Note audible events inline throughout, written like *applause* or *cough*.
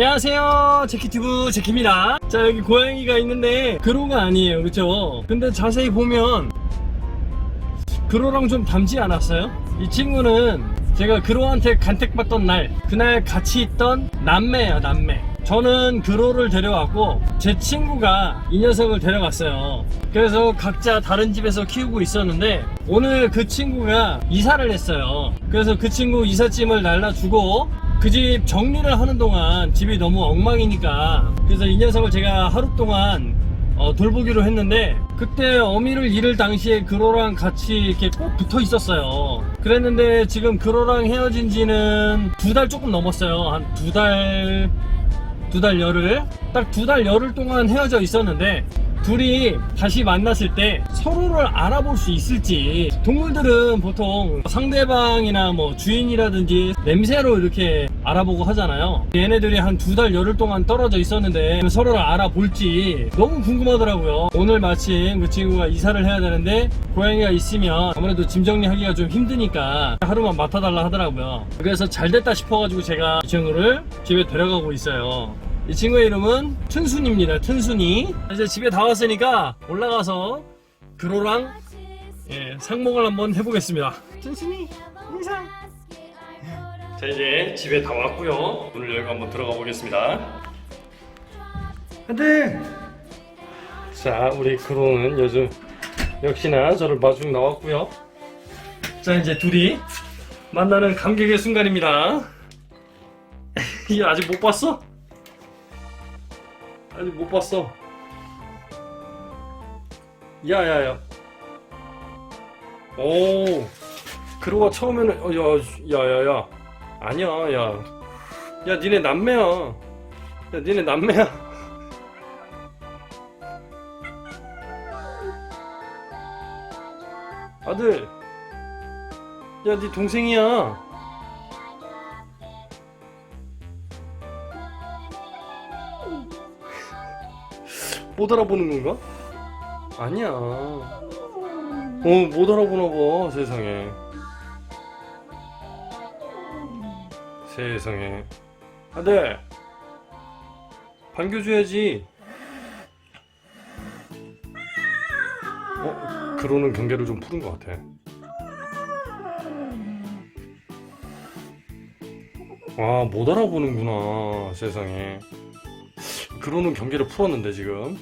안녕하세요. 제키튜브 제키입니다. 자 여기 고양이가 있는데 그로가 아니에요. 그쵸? 근데 자세히 보면 그로랑 좀 닮지 않았어요? 이 친구는 제가 그로한테 간택받던 날 그날 같이 있던 남매예요 남매. 저는 그로를 데려왔고 제 친구가 이 녀석을 데려갔어요. 그래서 각자 다른 집에서 키우고 있었는데 오늘 그 친구가 이사를 했어요. 그래서 그 친구 이삿짐을 날라주고 그 집 정리를 하는 동안 집이 너무 엉망이니까 그래서 이 녀석을 제가 하루 동안 어, 돌보기로 했는데 그때 어미를 잃을 당시에 그로랑 같이 이렇게 꼭 붙어 있었어요. 그랬는데 지금 그로랑 헤어진 지는 두 달 조금 넘었어요. 한 두 달, 두 달 열흘? 딱 두 달 열흘 동안 헤어져 있었는데 둘이 다시 만났을 때 서로를 알아볼 수 있을지. 동물들은 보통 상대방이나 뭐 주인이라든지 냄새로 이렇게 알아보고 하잖아요. 얘네들이 한 두 달 열흘 동안 떨어져 있었는데 서로를 알아볼지 너무 궁금하더라고요. 오늘 마침 그 친구가 이사를 해야 되는데 고양이가 있으면 아무래도 짐 정리하기가 좀 힘드니까 하루만 맡아달라 하더라고요. 그래서 잘 됐다 싶어가지고 제가 이 친구를 집에 데려가고 있어요 이 친구의 이름은 튼순입니다. 튼순이. 이제 집에 다 왔으니까 올라가서 그로랑 예, 상봉을 한번 해보겠습니다. 튼순이 인사. 자 이제 집에 다 왔고요. 문을 열고 한번 들어가 보겠습니다. 안돼. 자 우리 그로는 요즘 역시나 저를 마중 나왔고요. 자 이제 둘이 만나는 감격의 순간입니다. *laughs* 이 아직 못 봤어? 아직 못 봤어. 야야야. 오. 그러고 처음에는 어, 야, 야야야. 아니야, 야. 야, 니네 남매야. 야, 니네 남매야. 아들. 야, 니 동생이야. 못 알아보는 건가? 아니야. 어, 못 알아보나 봐, 세상에. 세상에. 아들! 반겨줘야지. 어, 그러는 경계를 좀 푸른 것 같아. 아, 못 알아보는구나, 세상에. 그러는 경계를 풀었는데 지금.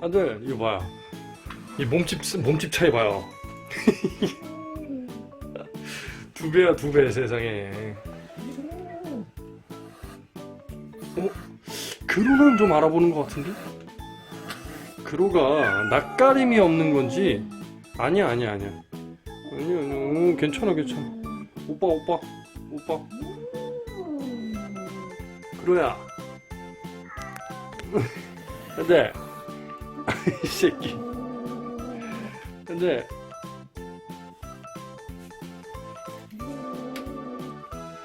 아들 이거 봐요. 이 몸집 몸집 차이 봐요. *laughs* 두 배야 두 배 세상에. 어? 그로는 좀 알아보는 것 같은데? 그로가 낯가림이 없는 건지? 아니야 아니야 아니야. 아니야 어, 괜찮아 괜찮아. 오빠 오빠 오빠. 그 로야. 근데 이 새끼. 근데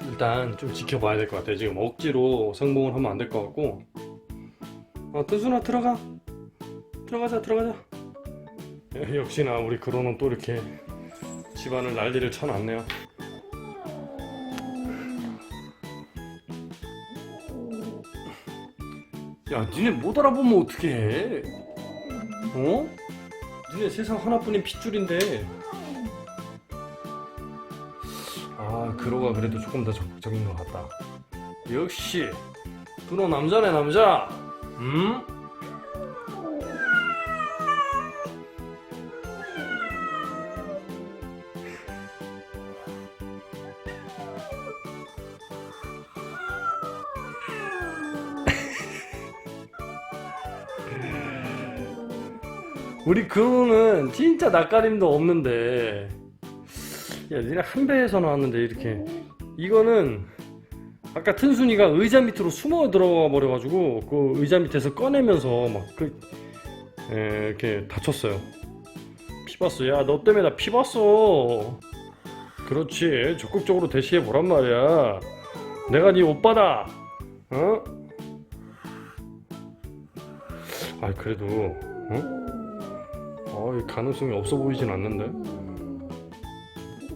일단 좀 지켜봐야 될 것 같아. 지금 억지로 성공을 하면 안 될 것 같고. 어, 뜨순아 들어가. 들어가자, 들어가자. 에, 역시나 우리 그로는 또 이렇게 집안을 난리를 쳐놨네요. 야, 니네 못 알아보면 어떡해? 어? 니네 세상 하나뿐인 핏줄인데. 아, 그로가 그래도 조금 더 적극적인 것 같다. 역시, 그로 남자네, 남자. 음? 우리 그로는 진짜 낯가림도 없는데. 야 니네 한 배에서 나왔는데 이렇게. 이거는 아까 튼순이가 의자 밑으로 숨어 들어가 버려가지고 그 의자 밑에서 꺼내면서 막그 이렇게 다쳤어요. 피 봤어. 야 너 때문에 나 피 봤어. 그렇지. 적극적으로 대시해 보란 말이야. 내가 네 오빠다. 어? 아 그래도 어? 어, 이 가능성이 없어 보이진 않는데.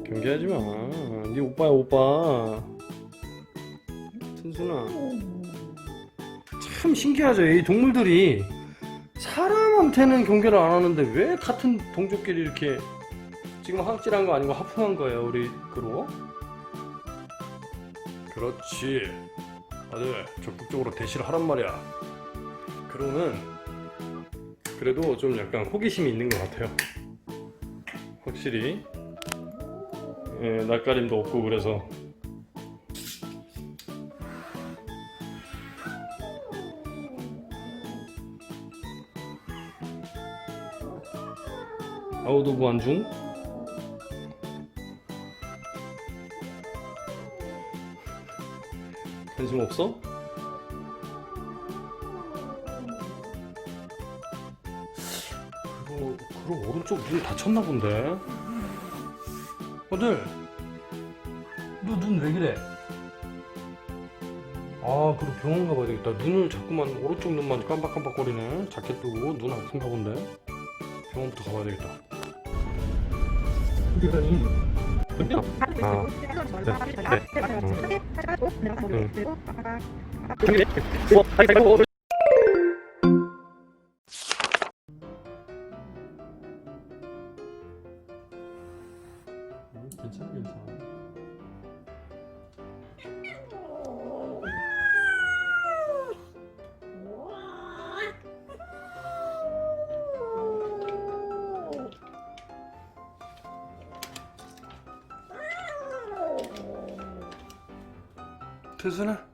경계하지 마. 네 오빠야 오빠. 순순아 참 신기하죠 이 동물들이 사람한테는 경계를 안 하는데 왜 같은 동족끼리 이렇게 지금 하악질한 거 아니고 하품한 거예요 우리 그로 그렇지 아들 적극적으로 대시를 하란 말이야 그로는 그래도 좀 약간 호기심이 있는 것 같아요. 확실히. 예, 낯가림도 없고 그래서. 아웃 오브 안중? 관심 없어? 오른쪽 눈 다쳤나 본데. 아들 너 눈 왜 그래? 아 그럼 병원 가봐야 되겠다. 눈을 자꾸만 오른쪽 눈만 깜빡깜빡거리네. 자켓 두고 눈 아픈가 본데. 병원부터 가봐야 되겠다. 아, 음, tezine.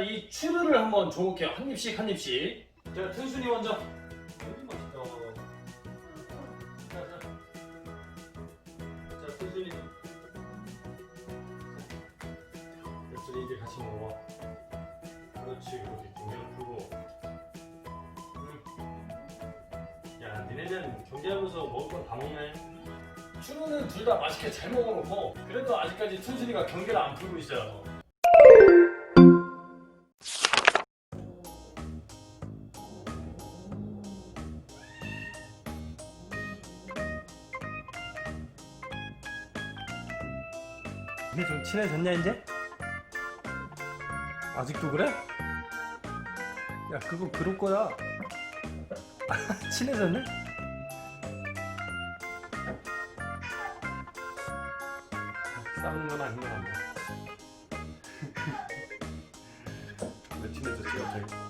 자, 이 추르를 한번 줘볼게요. 한 입씩, 한 입씩. 자, 튼순이 먼저. 여기 맛있다. 자, 자. 자, 튼순이. 튼순이 이제 같이 먹어. 그렇지, 그렇게 경계를 풀고. 응. 야, 니네는 경계하면서 먹을 건 다 먹네. 추루는 둘 다 맛있게 잘 먹어놓고 그래도 아직까지 튼순이가 경계를 안 풀고 있어요. 이제 좀 친해졌냐 이제? 아직도 그래? 야 그거 그럴 거야 *laughs* 친해졌네? 싸우는 건 아닌 것 같네 *laughs* 왜 친해졌지 갑자기